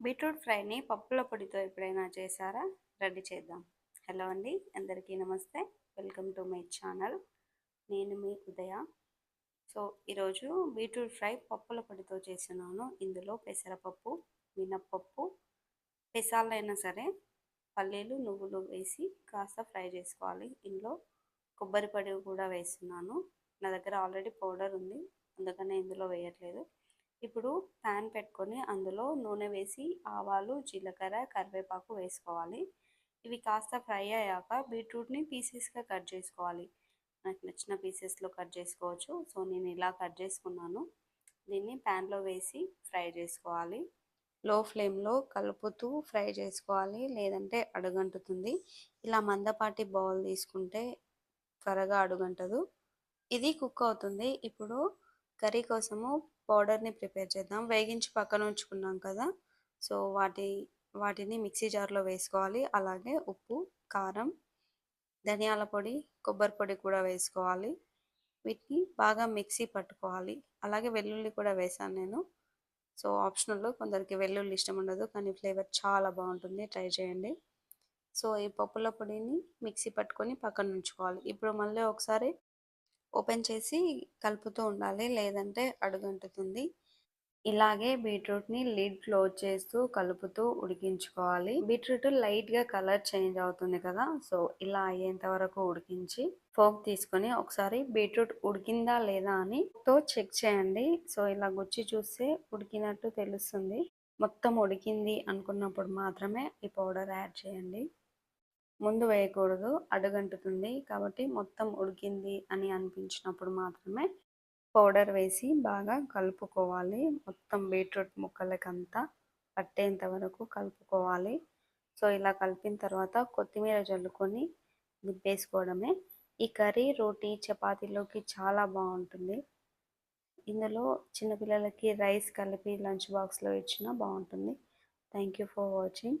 Beetroot ఫ్రైని పప్పుల పొడితో ఎప్పుడైనా చేశారా? రెడీ చేద్దాం. హలో అండి అందరికీ నమస్తే. Welcome to my channel. నేను మీ ఉదయ. సో ఈరోజు బీట్రూట్ ఫ్రై పప్పుల పొడితో చేస్తున్నాను. ఇందులో పెసరపప్పు మినప్పప్పు పెసాలైనా సరే పల్లీలు నువ్వులు వేసి కాస్త ఫ్రై చేసుకోవాలి. ఇందులో కొబ్బరి పొడి కూడా వేస్తున్నాను. నా దగ్గర ఆల్రెడీ పౌడర్ ఉంది. అందుకనే ఇందులో వేయట్లేదు. ఇప్పుడు ప్యాన్ పెట్టుకొని అందులో నూనె వేసి ఆవాలు జీలకర్ర కరివేపాకు వేసుకోవాలి. ఇవి కాస్త ఫ్రై అయ్యాక బీట్రూట్ని పీసెస్గా కట్ చేసుకోవాలి. నాకు నచ్చిన పీసెస్లో కట్ చేసుకోవచ్చు. సో నేను ఇలా కట్ చేసుకున్నాను. దీన్ని ప్యాన్లో వేసి ఫ్రై చేసుకోవాలి. లో ఫ్లేమ్లో కలుపుతూ ఫ్రై చేసుకోవాలి. లేదంటే అడుగంటుతుంది. ఇలా మందపాటి బౌల్ తీసుకుంటే త్వరగా అడుగంటదు. ఇది కుక్ అవుతుంది. ఇప్పుడు కర్రీ కోసము పౌడర్ని ప్రిపేర్ చేద్దాం. వేగించి పక్కన ఉంచుకున్నాం కదా సో వాటి వాటిని మిక్సీ జార్లో వేసుకోవాలి. అలాగే ఉప్పు కారం ధనియాల పొడి కొబ్బరి పొడి కూడా వేసుకోవాలి. వీటిని బాగా మిక్సీ పట్టుకోవాలి. అలాగే వెల్లుల్లి కూడా వేసాను నేను. సో ఆప్షనల్లో కొందరికి వెల్లుల్లి ఇష్టం ఉండదు కానీ ఫ్లేవర్ చాలా బాగుంటుంది. ట్రై చేయండి. సో ఈ పప్పుల పొడిని మిక్సీ పట్టుకొని పక్కన ఉంచుకోవాలి. ఇప్పుడు మళ్ళీ ఒకసారి ఓపెన్ చేసి కలుపుతూ ఉండాలి. లేదంటే అడుగంటుతుంది. ఇలాగే బీట్రూట్ని లిడ్ క్లోజ్ చేస్తూ కలుపుతూ ఉడికించుకోవాలి. బీట్రూట్ లైట్గా కలర్ చేంజ్ అవుతుంది కదా. సో ఇలా అయ్యేంత వరకు ఉడికించి ఫోక్ తీసుకొని ఒకసారి బీట్రూట్ ఉడికిందా లేదా అని తో చెక్ చేయండి. సో ఇలా గుచ్చి చూస్తే ఉడికినట్టు తెలుస్తుంది. మొత్తం ఉడికింది అనుకున్నప్పుడు మాత్రమే ఈ పౌడర్ యాడ్ చేయండి. ముందు వేయకూడదు అడుగంటుతుంది. కాబట్టి మొత్తం ఉడికింది అని అనిపించినప్పుడు మాత్రమే పౌడర్ వేసి బాగా కలుపుకోవాలి. మొత్తం బీట్రూట్ ముక్కలకంతా పట్టేంత వరకు కలుపుకోవాలి. సో ఇలా కలిపిన తర్వాత కొత్తిమీర జల్లుకొని దింపేసుకోవడమే. ఈ కర్రీ రోటీ చపాతీలోకి చాలా బాగుంటుంది. ఇందులో చిన్నపిల్లలకి రైస్ కలిపి లంచ్ బాక్స్లో ఇచ్చినా బాగుంటుంది. Thank you for watching.